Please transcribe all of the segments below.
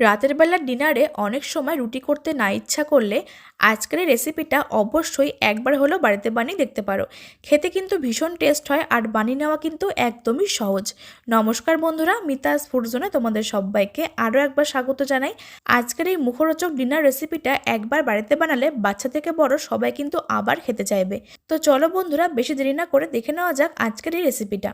রাতের বেলার ডিনারে অনেক সময় রুটি করতে না ইচ্ছা করলে আজকের এই রেসিপিটা অবশ্যই একবার হলেও বাড়িতে বানিয়ে দেখতে পারো। খেতে কিন্তু ভীষণ টেস্ট হয় আর বানিয়ে নেওয়া কিন্তু একদমই সহজ। নমস্কার বন্ধুরা, মিতাস ফুড জোনে তোমাদের সবাইকে আরও একবার স্বাগত জানাই। আজকের এই মুখরোচক ডিনার রেসিপিটা একবার বাড়িতে বানালে বাচ্চা থেকে বড় সবাই কিন্তু আবার খেতে চাইবে। তো চলো বন্ধুরা, বেশি দেরি না করে দেখে নেওয়া যাক আজকের এই রেসিপিটা।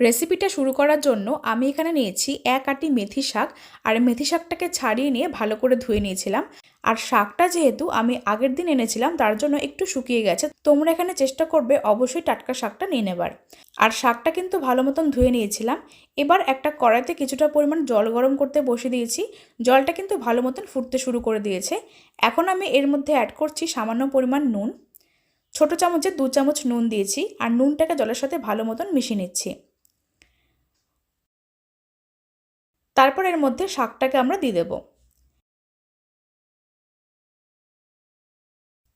রেসিপিটা শুরু করার জন্য আমি এখানে নিয়েছি এক আটি মেথি শাক। আর মেথি শাকটাকে ছাড়িয়ে নিয়ে ভালো করে ধুয়ে নিয়েছিলাম। আর শাকটা যেহেতু আমি আগের দিন এনেছিলাম, তার জন্য একটু শুকিয়ে গেছে। তোমরা এখানে চেষ্টা করবে অবশ্যই টাটকা শাকটা নিয়ে নেবার। আর শাকটা কিন্তু ভালো মতন ধুয়ে নিয়েছিলাম। এবার একটা কড়াইতে কিছুটা পরিমাণ জল গরম করতে বসে দিয়েছি। জলটা কিন্তু ভালো মতন ফুটতে শুরু করে দিয়েছে। এখন আমি এর মধ্যে অ্যাড করছি সামান্য পরিমাণ নুন। ছোটো চামচে দু চামচ নুন দিয়েছি। আর নুনটাকে জলের সাথে ভালো মতন মিশিয়ে নিচ্ছি। তারপর এর মধ্যে শাকটাকে আমরা দিয়ে দেব।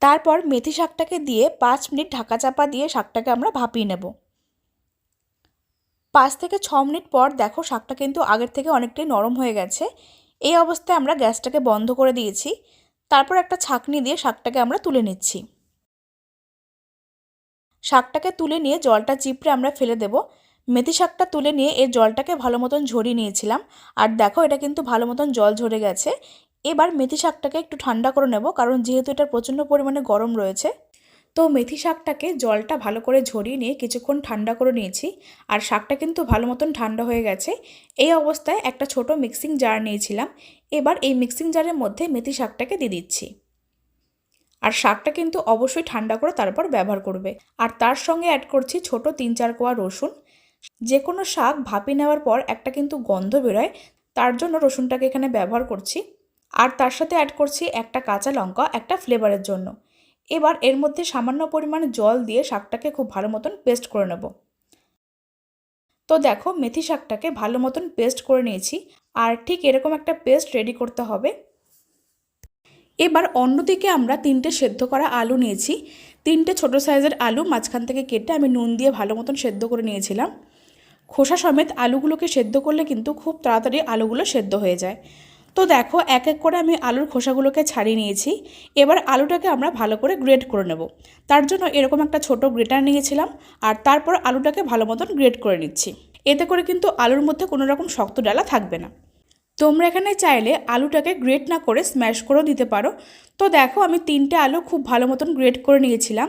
তারপর মেথি শাকটাকে দিয়ে পাঁচ মিনিট ঢাকা চাপা দিয়ে শাকটাকে আমরা ভাপিয়ে নেব। পাঁচ থেকে ছ মিনিট পর দেখো শাকটা কিন্তু আগের থেকে অনেকটাই নরম হয়ে গেছে। এই অবস্থায় আমরা গ্যাসটাকে বন্ধ করে দিয়েছি। তারপর একটা ছাকনি দিয়ে শাকটাকে আমরা তুলে নিচ্ছি। শাকটাকে তুলে নিয়ে জলটা চিপড়ে আমরা ফেলে দেব। মেথি শাকটা তুলে নিয়ে এর জলটাকে ভালো মতন ঝরিয়ে নিয়েছিলাম। আর দেখো, এটা কিন্তু ভালো মতন জল ঝরে গেছে। এবার মেথি শাকটাকে একটু ঠান্ডা করে নেব, কারণ যেহেতু এটা প্রচণ্ড পরিমাণে গরম রয়েছে, তো মেথি শাকটাকে জলটা ভালো করে ঝরিয়ে নিয়ে কিছুক্ষণ ঠান্ডা করে নিয়েছি। আর শাকটা কিন্তু ভালো মতন ঠান্ডা হয়ে গেছে। এই অবস্থায় একটা ছোট মিক্সিং জার নিয়েছিলাম। এবার এই মিক্সিং জারের মধ্যে মেথি শাকটাকে দিয়ে দিচ্ছি। আর শাকটা কিন্তু অবশ্যই ঠান্ডা করে তারপর ব্যবহার করবে। আর তার সঙ্গে অ্যাড করছি ছোট তিন চার কোয়া রসুন। যে কোনো শাক ভাপি নেওয়ার পর একটা কিন্তু গন্ধ বেরোয়, তার জন্য রসুনটাকে এখানে ব্যবহার করছি। আর তার সাথে অ্যাড করছি একটা কাঁচা লঙ্কা, একটা ফ্লেভারের জন্য। এবার এর মধ্যে সামান্য পরিমাণ জল দিয়ে শাকটাকে খুব ভালো মতন পেস্ট করে নেব। তো দেখো, মেথি শাকটাকে ভালো মতন পেস্ট করে নিয়েছি। আর ঠিক এরকম একটা পেস্ট রেডি করতে হবে। এবার অন্যদিকে আমরা তিনটে সেদ্ধ করা আলু নিয়েছি। তিনটে ছোট সাইজের আলু, মাঝখান থেকে কেটে আমি নুন দিয়ে ভালো মতন সেদ্ধ করে নিয়েছিলাম। খোসা সমেত আলুগুলোকে সেদ্ধ করলে কিন্তু খুব তাড়াতাড়ি আলুগুলো সেদ্ধ হয়ে যায়। তো দেখো, এক এক করে আমি আলুর খোসাগুলোকে ছাড়িয়ে নিয়েছি। এবার আলুটাকে আমরা ভালো করে গ্রেড করে নেব। তার জন্য এরকম একটা ছোট গ্রেটার নিয়েছিলাম আর তারপর আলুটাকে ভালো মতন গ্রেড করে নিচ্ছি। এতে করে কিন্তু আলুর মধ্যে কোনো রকম শক্ত ডালা থাকবে না। তোমরা এখানে চাইলে আলুটাকে গ্রেট না করে স্ম্যাশ করেও দিতে পারো। তো দেখো, আমি তিনটে আলু খুব ভালো মতন গ্রেট করে নিয়েছিলাম।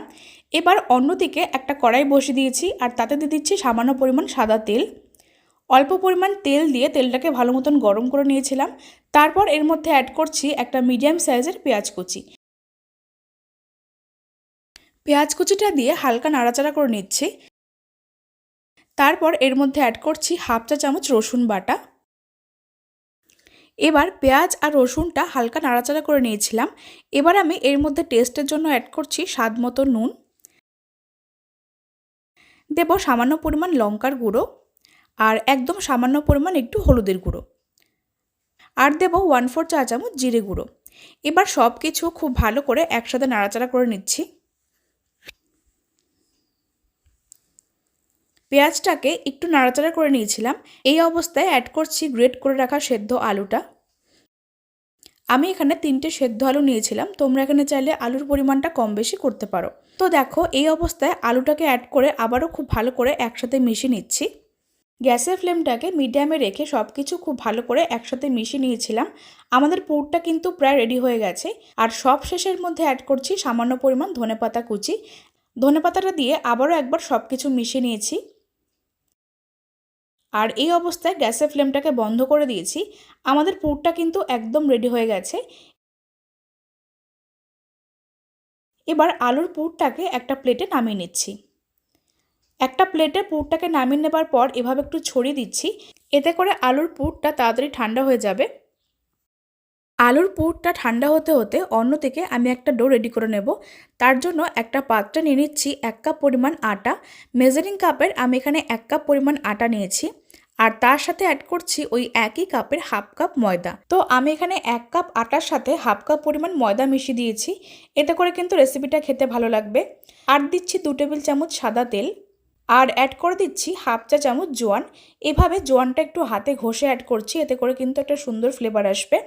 এবার অন্যদিকে একটা কড়াই বসিয়ে দিয়েছি, আর তাতে দিয়ে দিচ্ছি সামান্য পরিমাণ সাদা তেল। অল্প পরিমাণ তেল দিয়ে তেলটাকে ভালো মতন গরম করে নিয়েছিলাম। তারপর এর মধ্যে অ্যাড করছি একটা মিডিয়াম সাইজের পেঁয়াজ কুচি। পেঁয়াজ কুচিটা দিয়ে হালকা নাড়াচাড়া করে নিচ্ছি। তারপর এর মধ্যে অ্যাড করছি হাফ চা চামচ রসুন বাটা। এবার পেঁয়াজ আর রসুনটা হালকা নাড়াচাড়া করে নিয়েছিলাম। এবার আমি এর মধ্যে টেস্টের জন্য অ্যাড করছি স্বাদ মতো নুন। দেব সামান্য পরিমাণ লঙ্কার গুঁড়ো আর একদম সামান্য পরিমাণ একটু হলুদের গুঁড়ো। আর দেব ওয়ান ফোর চা চামচ জিরে গুঁড়ো। এবার সব কিছু খুব ভালো করে একসাথে নাড়াচাড়া করে নিচ্ছি। পেঁয়াজটাকে একটু নাড়াচাড়া করে নিয়েছিলাম। এই অবস্থায় অ্যাড করছি গ্রেট করে রাখা সেদ্ধ আলুটা। আমি এখানে তিনটে সেদ্ধ আলু নিয়েছিলাম। তোমরা এখানে চাইলে আলুর পরিমাণটা কম বেশি করতে পারো। তো দেখো, এই অবস্থায় আলুটাকে অ্যাড করে আবারও খুব ভালো করে একসাথে মিশিয়ে নিচ্ছি। গ্যাসের ফ্লেমটাকে মিডিয়ামে রেখে সব কিছু খুব ভালো করে একসাথে মিশিয়ে নিয়েছিলাম। আমাদের পুরটা কিন্তু প্রায় রেডি হয়ে গেছে। আর সব শেষের মধ্যে অ্যাড করছি সামান্য পরিমাণ ধনেপাতা কুচি। ধনেপাতাটা দিয়ে আবারও একবার সব কিছু মিশিয়ে নিয়েছি। আর এই অবস্থায় গ্যাসের ফ্লেমটাকে বন্ধ করে দিয়েছি। আমাদের পুরটা কিন্তু একদম রেডি হয়ে গেছে। এবার আলুর পুরটাকে একটা প্লেটে নামিয়ে নিচ্ছি। একটা প্লেটে পুরটাকে নামিয়ে নেবার পর এভাবে একটু ছড়িয়ে দিচ্ছি। এতে করে আলুর পুরটা তাড়াতাড়ি ঠান্ডা হয়ে যাবে। আলুর পুরটা ঠান্ডা হতে হতে অন্যদিকে আমি একটা ডো রেডি করে নেব। তার জন্য একটা পাত্রে নিয়ে নিচ্ছি এক কাপ পরিমাণ আটা। মেজারিং কাপের আমি এখানে এক কাপ পরিমাণ আটা নিয়েছি। আর তার সাথে অ্যাড করছি ওই একই কাপের হাফ কাপ ময়দা। তো আমি এখানে এক কাপ আটার সাথে হাফ কাপ পরিমাণ ময়দা মিশিয়ে দিয়েছি। এতে করে কিন্তু রেসিপিটা খেতে ভালো লাগবে। আর দিচ্ছি দু টেবিল চামচ সাদা তেল। আর অ্যাড করে দিচ্ছি হাফ চা চামচ জোয়ান। এভাবে জোয়ানটা একটু হাতে ঘষে অ্যাড করছি, এতে করে কিন্তু একটা সুন্দর ফ্লেভার আসবে।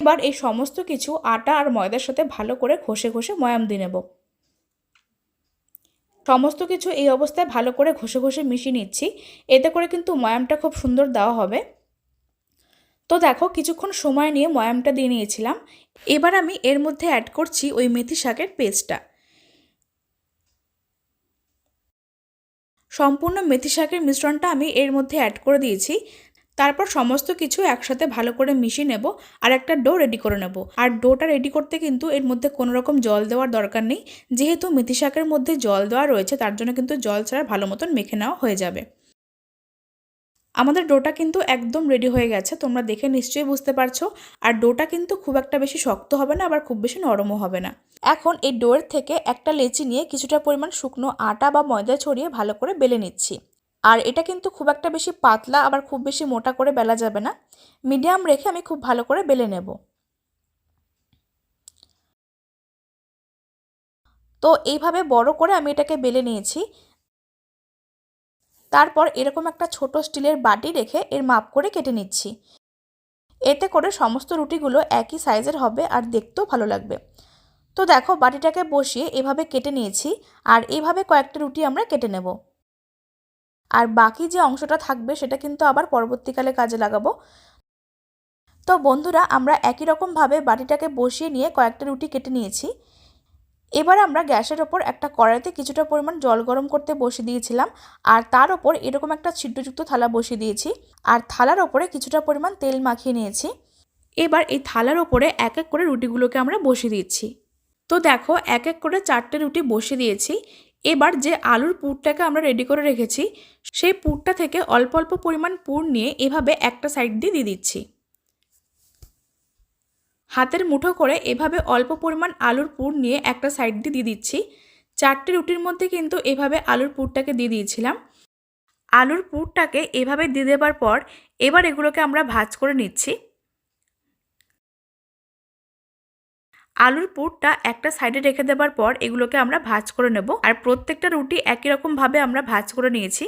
এবার এই সমস্ত কিছু আটা আর ময়দার সাথে ভালো করে ঘষে ঘষে ময়াম দিয়ে নেব। সমস্ত কিছু এই অবস্থায় ভালো করে ঘষে ঘষে মিশিয়ে নিচ্ছি। এতে করে কিন্তু ময়ামটা খুব সুন্দর দেওয়া হবে। তো দেখো, কিছুক্ষণ সময় নিয়ে ময়ামটা দিয়ে নিয়েছিলাম। এবার আমি এর মধ্যে অ্যাড করছি ওই মেথি শাকের পেস্টটা সম্পূর্ণ মেথি শাকের মিশ্রণটা আমি এর মধ্যে অ্যাড করে দিয়েছি। তারপর সমস্ত কিছু একসাথে ভালো করে মিশিয়ে নেব আর একটা ডো রেডি করে নেব। আর ডোটা রেডি করতে কিন্তু এর মধ্যে কোনো রকম জল দেওয়ার দরকার নেই। যেহেতু মেথি শাকের মধ্যে জল দেওয়া রয়েছে, তার জন্য কিন্তু জল ছাড়া ভালো মতন মেখে নেওয়া হয়ে যাবে। আমাদের ডোটা কিন্তু একদম রেডি হয়ে গেছে, তোমরা দেখে নিশ্চয়ই বুঝতে পারছ। আর ডোটা কিন্তু খুব একটা বেশি শক্ত হবে না, আবার খুব বেশি নরমও হবে না। এখন এই ডোয়ের থেকে একটা লেচি নিয়ে কিছুটা পরিমাণ শুকনো আটা বা ময়দা ছড়িয়ে ভালো করে বেলে নিচ্ছি। আর এটা কিন্তু খুব একটা বেশি পাতলা, আবার খুব বেশি মোটা করে বেলা যাবে না। মিডিয়াম রেখে আমি খুব ভালো করে বেলে নেব। তো এইভাবে বড় করে আমি এটাকে বেলে নিয়েছি। তারপর এরকম একটা ছোট স্টিলের বাটি রেখে এর মাপ করে কেটে নিচ্ছি। এতে করে সমস্ত রুটিগুলো একই সাইজের হবে আর দেখতেও ভালো লাগবে। তো দেখো, বাটিটাকে বসিয়ে এভাবে কেটে নিয়েছি আর এইভাবে কয়েকটা রুটি আমরা কেটে নেব। আর বাকি যে অংশটা থাকবে সেটা কিন্তু আবার পরবর্তীকালে কাজে লাগাবো। তো বন্ধুরা, আমরা একই রকমভাবে বাটিটাকে বসিয়ে নিয়ে কয়েকটা রুটি কেটে নিয়েছি। এবার আমরা গ্যাসের ওপর একটা কড়াইতে কিছুটা পরিমাণ জল গরম করতে বসিয়ে দিয়েছিলাম আর তার ওপর এরকম একটা ছিদ্রযুক্ত থালা বসিয়ে দিয়েছি আর থালার ওপরে কিছুটা পরিমাণ তেল মাখিয়ে নিয়েছি। এবার এই থালার ওপরে এক এক করে রুটিগুলোকে আমরা বসিয়ে দিচ্ছি। তো দেখো, এক এক করে চারটে রুটি বসিয়ে দিয়েছি। এবার যে আলুর পুরটাকে আমরা রেডি করে রেখেছি, সেই পুরটা থেকে অল্প অল্প পরিমাণ পুর নিয়ে এভাবে একটা সাইড দিয়ে দিয়ে দিচ্ছি। হাতের মুঠো করে এভাবে অল্প পরিমাণ আলুর পুর নিয়ে একটা সাইড দিয়ে দিয়ে দিচ্ছি। চারটে রুটির মধ্যে কিন্তু এভাবে আলুর পুরটাকে দিয়ে দিয়েছিলাম। আলুর পুরটাকে এভাবে দিয়ে দেবার পর এবার এগুলোকে আমরা ভাজ করে নিচ্ছি। আলুর পুরটা একটা সাইডে রেখে দেবার পর এগুলোকে আমরা ভাজ করে নেব। আর প্রত্যেকটা রুটি একই রকমভাবে আমরা ভাজ করে নিয়েছি।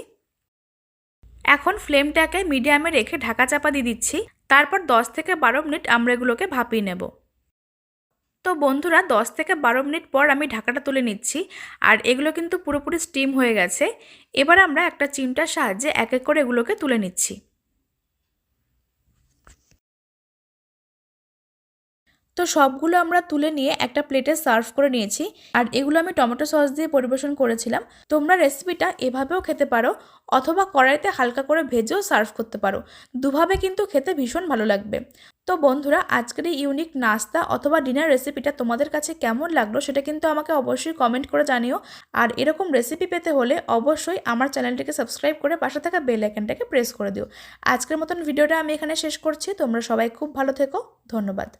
এখন ফ্লেমটাকে মিডিয়ামে রেখে ঢাকা চাপা দিয়ে দিচ্ছি। তারপর 10 থেকে বারো মিনিট আমরা এগুলোকে ভাপিয়ে নেব। তো বন্ধুরা 10 থেকে বারো মিনিট পর আমি ঢাকাটা তুলে নিচ্ছি। আর এগুলো কিন্তু পুরোপুরি স্টিম হয়ে গেছে। এবার আমরা একটা চিমটার সাহায্যে এক এক করে এগুলোকে তুলে নিচ্ছি। তো সবগুলো আমরা তুলে নিয়ে একটা প্লেটে সার্ভ করে নিয়েছি। আর এগুলো আমি টমেটো সস দিয়ে পরিবেশন করেছিলাম। তোমরা রেসিপিটা এভাবেও খেতে পারো অথবা কড়াইতে হালকা করে ভেজেও সার্ভ করতে পারো। দুভাবে কিন্তু খেতে ভীষণ ভালো লাগবে। তো বন্ধুরা, আজকের এই ইউনিক নাস্তা অথবা ডিনার রেসিপিটা তোমাদের কাছে কেমন লাগল সেটা কিন্তু আমাকে অবশ্যই কমেন্ট করে জানিও। আর এরকম রেসিপি পেতে হলে অবশ্যই আমার চ্যানেলটিকে সাবস্ক্রাইব করে পাশে থাকা বেল আইকনটাকে প্রেস করে দিও। আজকের মতন ভিডিওটা আমি এখানে শেষ করছি। তোমরা সবাই খুব ভালো থেকো। ধন্যবাদ।